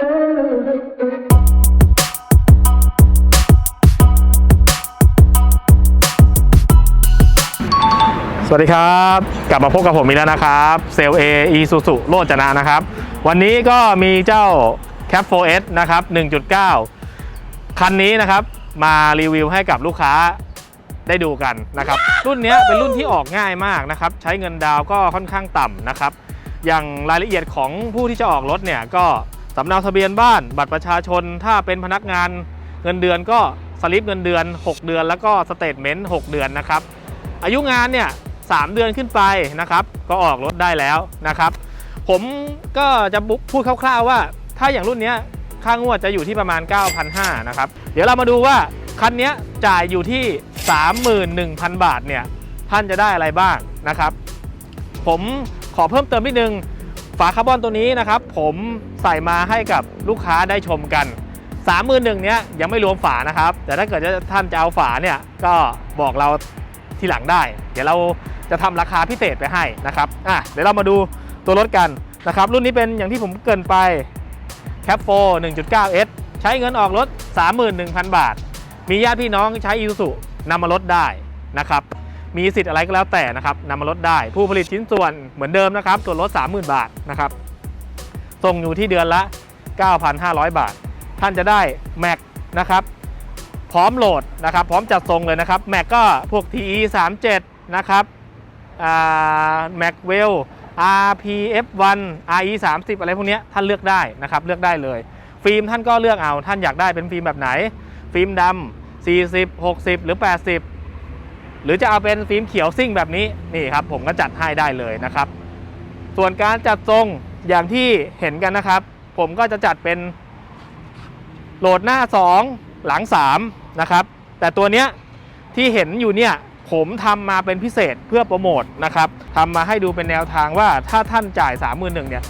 สวัสดีครับ กลับมาพบกับผมอีกแล้วนะครับเซลเออีซูซุโรจนะนะครับ วันนี้ก็มีเจ้า Cap 4S นะครับ 1.9 คันนี้นะครับ มารีวิวให้กับลูกค้าได้ดูกันนะครับ รุ่นนี้เป็นรุ่นที่ออกง่ายมากนะครับ ใช้เงินดาวก็ค่อนข้างต่ำนะครับ อย่างรายละเอียดของผู้ที่จะออกรถเนี่ยก็ สำเนาทะเบียนบ้าน บัตรประชาชน ถ้าเป็นพนักงานเงินเดือนก็สลิปเงินเดือน 6 เดือน แล้วก็สเตทเมนต์6เดือนนะครับ อายุงานเนี่ยสามเดือนขึ้นไปนะครับ ก็ออกรถได้แล้วนะครับ ผมก็จะพูดคร่าวๆว่า ถ้าอย่างรุ่นนี้ค่างวดจะอยู่ที่ประมาณ 9,500นะครับ เดี๋ยวเรามาดูว่าคันนี้จ่ายอยู่ที่ 31,000 บาทเนี่ยท่านจะได้อะไรบ้างนะครับ ผมขอเพิ่มเติมนิดนึง ฝาคาร์บอนตัวนี้นะครับผมใส่มาให้กับลูกค้าได้ชมกัน 31,000เนี้ยยังไม่รวมฝานะครับ แต่ถ้าเกิดท่านจะเอาฝาเนี่ยก็บอกเราทีหลังได้ เดี๋ยวเราจะทำราคาพิเศษไปให้นะครับอะเดี๋ยวเรามาดูตัวรถกันนะครับรุ่นนี้เป็นอย่างที่ผมเกินไป Cap 4 1.9S ใช้เงินออกรถ 31,000 บาท มีญาติพี่น้องใช้อีซูซุนำมาลดได้นะครับ มีสิทธิ์อะไรก็แล้วแต่นะครับนำมาลดได้ ผู้ผลิตชิ้นส่วนเหมือนเดิมนะครับส่วนลด 30,000 บาทนะครับส่งอยู่ที่เดือนละ 9,500 บาท ท่านจะได้ Mac นะครับพร้อมโหลดนะครับ พร้อมจัดทรงเลยนะครับ Mac ก็พวก TE 37นะครับอ่า Macwell RPF1 RE 30อะไรพวกนี้ท่านเลือกได้นะครับเลือกได้เลย ฟิล์มท่านก็เลือกเอาท่านอยากได้เป็นฟิล์มแบบไหน ฟิล์มดำ40 60 หรือ 80 หรือจะเอาเป็นฟิล์มเขียวซิ่งแบบนี้นี่ครับ ผมก็จัดให้ได้เลยนะครับ ส่วนการจัดทรงอย่างที่เห็นกันนะครับ ผมก็จะจัดเป็นโหลดหน้า 2 หลัง3นะครับแต่ตัวเนี้ยที่เห็นอยู่เนี่ยผมทำมาเป็นพิเศษเพื่อโปรโมทนะครับทำมาให้ดูเป็นแนวทางว่าถ้าท่านจ่าย 3 1 0 0 0เนี่ย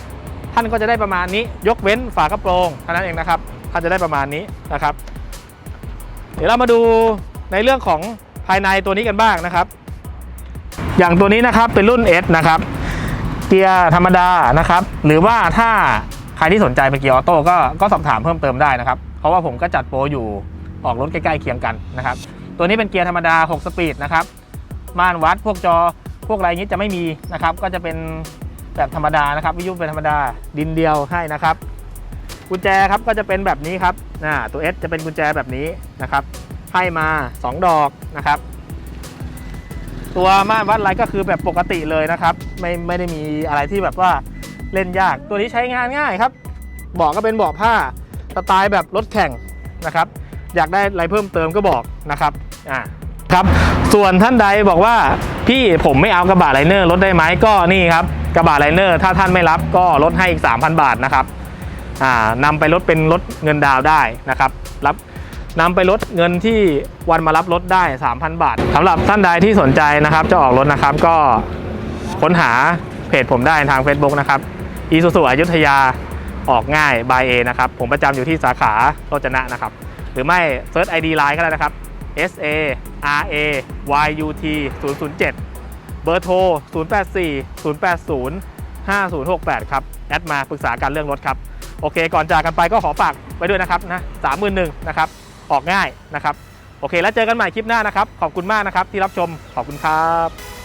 ท่านก็จะได้ประมาณนี้ยกเว้นฝากระโปรงเท่านั้นเองนะครับท่านจะได้ประมาณนี้นะครับ เดี๋ยวเรามาดูในเรื่องของ ภายในตัวนี้กันบ้างนะครับ อย่างตัวนี้นะครับเป็นรุ่น S นะครับ เกียร์ธรรมดานะครับ หรือว่าถ้าใครที่สนใจเป็นเกียร์ออโต้ก็ก็สอบถามเพิ่มเติมได้นะครับ เพราะว่าผมก็จัดโปรอยู่ออกรถใกล้ๆเคียงกันนะครับ ตัวนี้เป็นเกียร์ธรรมดา 6 สปีดนะครับ ม่านวัดพวกจอพวกอะไรนี้จะไม่มีนะครับ ก็จะเป็นแบบธรรมดานะครับ วิทยุเป็นธรรมดาดินเดียวให้นะครับ กุญแจครับก็จะเป็นแบบนี้ครับอ่าตัว S จะเป็นกุญแจแบบนี้นะครับ ให้มา 2 ดอกนะครับ ตัวม่านวัดไรก็คือแบบปกติเลยนะครับ ไม่ไม่ได้มีอะไรที่แบบว่าเล่นยาก ตัวนี้ใช้งานง่ายครับเบาะก็เป็นเบาะผ้าสไตล์แบบรถแข่งนะครับ อยากได้อะไรเพิ่มเติมก็บอกนะครับอ่าครับ ส่วนท่านใดบอกว่าพี่ผมไม่เอากระบะไลเนอร์ลดได้ไหมก็นี่ครับกระบะไลเนอร์ถ้าท่านไม่รับก็ลดให้อีก 3,000 บาทนะครับอ่านำไปลดเป็นลดเงินดาวได้นะครับ รับ นำไปลดเงินที่วันมารับรถได้ 3,000 บาทสำหรับท่านใดที่สนใจนะครับ จะออกรถนะครับก็ค้นหาเพจผมได้ทาง Facebook นะครับอีสุสุอยุธยาออกง่าย by A นะครับ ผมประจำอยู่ที่สาขาโรจนะนะครับ หรือไม่เซิร์ช ID Line ก็ได้นะครับ S A R A Y U T 007 เบอร์โทร 084 080 5068 ครับ แอดมาปรึกษาการเรื่องรถครับ โอเค ก่อนจากกันไปก็ขอฝากไว้ด้วยนะครับนะสามหมื่นหนึ่งนะครับ ออกง่ายนะครับ โอเค แล้วเจอกันใหม่คลิปหน้านะครับ ขอบคุณมากนะครับที่รับชม ขอบคุณครับ